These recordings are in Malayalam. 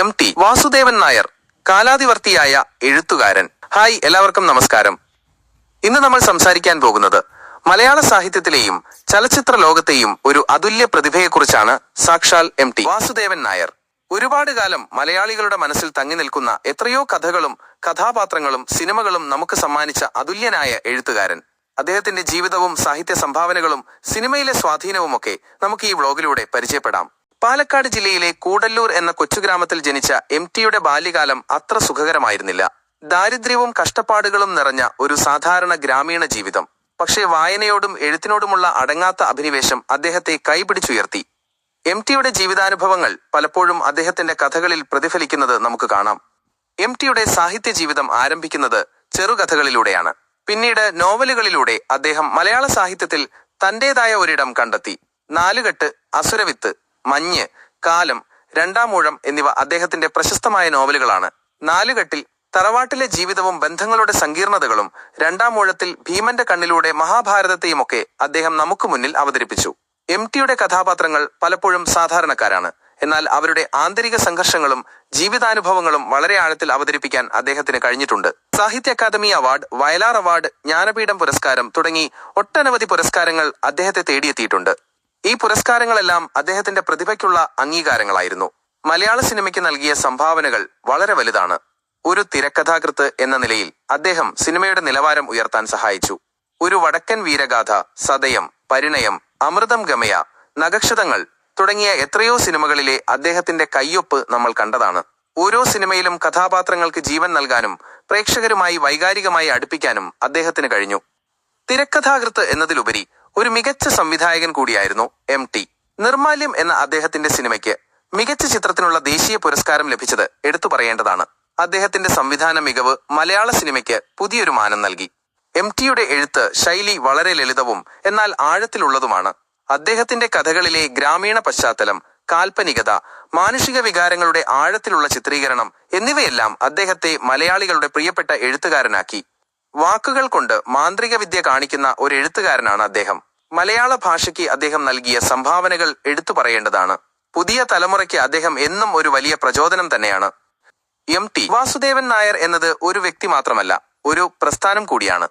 എം ടി വാസുദേവൻ നായർ കാലാതിവർത്തിയായ എഴുത്തുകാരൻ. ഹായ് എല്ലാവർക്കും നമസ്കാരം. ഇന്ന് നമ്മൾ സംസാരിക്കാൻ പോകുന്നത് മലയാള സാഹിത്യത്തിലെയും ചലച്ചിത്ര ലോകത്തെയും ഒരു അതുല്യ പ്രതിഭയെക്കുറിച്ചാണ് സാക്ഷാൽ എം ടി വാസുദേവൻ നായർ. ഒരുപാട് കാലം മലയാളികളുടെ മനസ്സിൽ തങ്ങി നിൽക്കുന്ന എത്രയോ കഥകളും കഥാപാത്രങ്ങളും സിനിമകളും നമുക്ക് സമ്മാനിച്ച അതുല്യനായ എഴുത്തുകാരൻ. അദ്ദേഹത്തിന്റെ ജീവിതവും സാഹിത്യ സംഭാവനകളും സിനിമയിലെ സ്വാധീനവുമൊക്കെ നമുക്ക് ഈ വ്ളോഗിലൂടെ പരിചയപ്പെടാം. പാലക്കാട് ജില്ലയിലെ കൂടല്ലൂർ എന്ന കൊച്ചുഗ്രാമത്തിൽ ജനിച്ച എം ടിയുടെ ബാല്യകാലം അത്ര സുഖകരമായിരുന്നില്ല. ദാരിദ്ര്യവും കഷ്ടപ്പാടുകളും നിറഞ്ഞ ഒരു സാധാരണ ഗ്രാമീണ ജീവിതം. പക്ഷേ വായനയോടും എഴുത്തിനോടുമുള്ള അടങ്ങാത്ത അഭിനിവേശം അദ്ദേഹത്തെ കൈപിടിച്ചുയർത്തി. എം ടിയുടെ ജീവിതാനുഭവങ്ങൾ പലപ്പോഴും അദ്ദേഹത്തിന്റെ കഥകളിൽ പ്രതിഫലിക്കുന്നത് നമുക്ക് കാണാം. എം ടിയുടെ സാഹിത്യ ജീവിതം ആരംഭിക്കുന്നത് ചെറുകഥകളിലൂടെയാണ്. പിന്നീട് നോവലുകളിലൂടെ അദ്ദേഹം മലയാള സാഹിത്യത്തിൽ തന്റേതായ ഒരിടം കണ്ടെത്തി. നാലുകെട്ട് അസുരവിത്ത് മഞ്ഞ് കാലം രണ്ടാം എന്നിവ അദ്ദേഹത്തിന്റെ പ്രശസ്തമായ നോവലുകളാണ്. നാലുകെട്ടിൽ തറവാട്ടിലെ ജീവിതവും ബന്ധങ്ങളുടെ സങ്കീർണതകളും രണ്ടാം മൂഴത്തിൽ ഭീമന്റെ കണ്ണിലൂടെ മഹാഭാരതത്തെയുമൊക്കെ അദ്ദേഹം നമുക്ക് മുന്നിൽ അവതരിപ്പിച്ചു. എം ടിയുടെ കഥാപാത്രങ്ങൾ പലപ്പോഴും സാധാരണക്കാരാണ്. എന്നാൽ അവരുടെ ആന്തരിക സംഘർഷങ്ങളും ജീവിതാനുഭവങ്ങളും വളരെ ആഴത്തിൽ അവതരിപ്പിക്കാൻ അദ്ദേഹത്തിന് കഴിഞ്ഞിട്ടുണ്ട്. സാഹിത്യ അക്കാദമി അവാർഡ് വയലാർ അവാർഡ് ജ്ഞാനപീഠം പുരസ്കാരം തുടങ്ങി ഒട്ടനവധി പുരസ്കാരങ്ങൾ അദ്ദേഹത്തെ തേടിയെത്തിയിട്ടുണ്ട്. ഈ പുരസ്കാരങ്ങളെല്ലാം അദ്ദേഹത്തിന്റെ പ്രതിഭയ്ക്കുള്ള അംഗീകാരങ്ങളായിരുന്നു. മലയാള സിനിമയ്ക്ക് നൽകിയ സംഭാവനകൾ വളരെ വലുതാണ്. ഒരു തിരക്കഥാകൃത്ത് എന്ന നിലയിൽ അദ്ദേഹം സിനിമയുടെ നിലവാരം ഉയർത്താൻ സഹായിച്ചു. ഒരു വടക്കൻ വീരഗാഥ സതയം പരിണയം അമൃതം ഗമയ നഗക്ഷതങ്ങൾ തുടങ്ങിയ എത്രയോ സിനിമകളിലെ അദ്ദേഹത്തിന്റെ കയ്യൊപ്പ് നമ്മൾ കണ്ടതാണ്. ഓരോ സിനിമയിലും കഥാപാത്രങ്ങൾക്ക് ജീവൻ നൽകാനും പ്രേക്ഷകരുമായി വൈകാരികമായി അടുപ്പിക്കാനും അദ്ദേഹത്തിന് കഴിഞ്ഞു. തിരക്കഥാകൃത്ത് എന്നതിലുപരി ഒരു മികച്ച സംവിധായകൻ കൂടിയായിരുന്നു എം ടി. നിർമാല്യം എന്ന അദ്ദേഹത്തിന്റെ സിനിമയ്ക്ക് മികച്ച ചിത്രത്തിനുള്ള ദേശീയ പുരസ്കാരം ലഭിച്ചത് എടുത്തു പറയേണ്ടതാണ്. അദ്ദേഹത്തിന്റെ സംവിധാന മികവ് മലയാള സിനിമയ്ക്ക് പുതിയൊരു മാനം നൽകി. എം ടിയുടെ എഴുത്ത് ശൈലി വളരെ ലളിതവും എന്നാൽ ആഴത്തിലുള്ളതുമാണ്. അദ്ദേഹത്തിന്റെ കഥകളിലെ ഗ്രാമീണ പശ്ചാത്തലം കാൽപ്പനികത മാനുഷിക വികാരങ്ങളുടെ ആഴത്തിലുള്ള ചിത്രീകരണം എന്നിവയെല്ലാം അദ്ദേഹത്തെ മലയാളികളുടെ പ്രിയപ്പെട്ട എഴുത്തുകാരനാക്കി. വാക്കുകൾ കൊണ്ട് മാന്ത്രിക വിദ്യ കാണിക്കുന്ന ഒരു എഴുത്തുകാരനാണ് അദ്ദേഹം. മലയാള ഭാഷയ്ക്ക് അദ്ദേഹം നൽകിയ സംഭാവനകൾ എടുത്തു പറയേണ്ടതാണ്. പുതിയ തലമുറയ്ക്ക് അദ്ദേഹം എന്നും ഒരു വലിയ പ്രചോദനം തന്നെയാണ്. എം ടി വാസുദേവൻ നായർ എന്നത് ഒരു വ്യക്തി മാത്രമല്ല ഒരു പ്രസ്ഥാനം കൂടിയാണ്.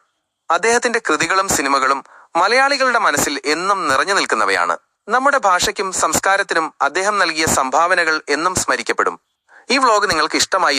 അദ്ദേഹത്തിന്റെ കൃതികളും സിനിമകളും മലയാളികളുടെ മനസ്സിൽ എന്നും നിറഞ്ഞു നിൽക്കുന്നവയാണ്. നമ്മുടെ ഭാഷയ്ക്കും സംസ്കാരത്തിനും അദ്ദേഹം നൽകിയ സംഭാവനകൾ എന്നും സ്മരിക്കപ്പെടും. ഈ വ്ലോഗ് നിങ്ങൾക്ക് ഇഷ്ടമായി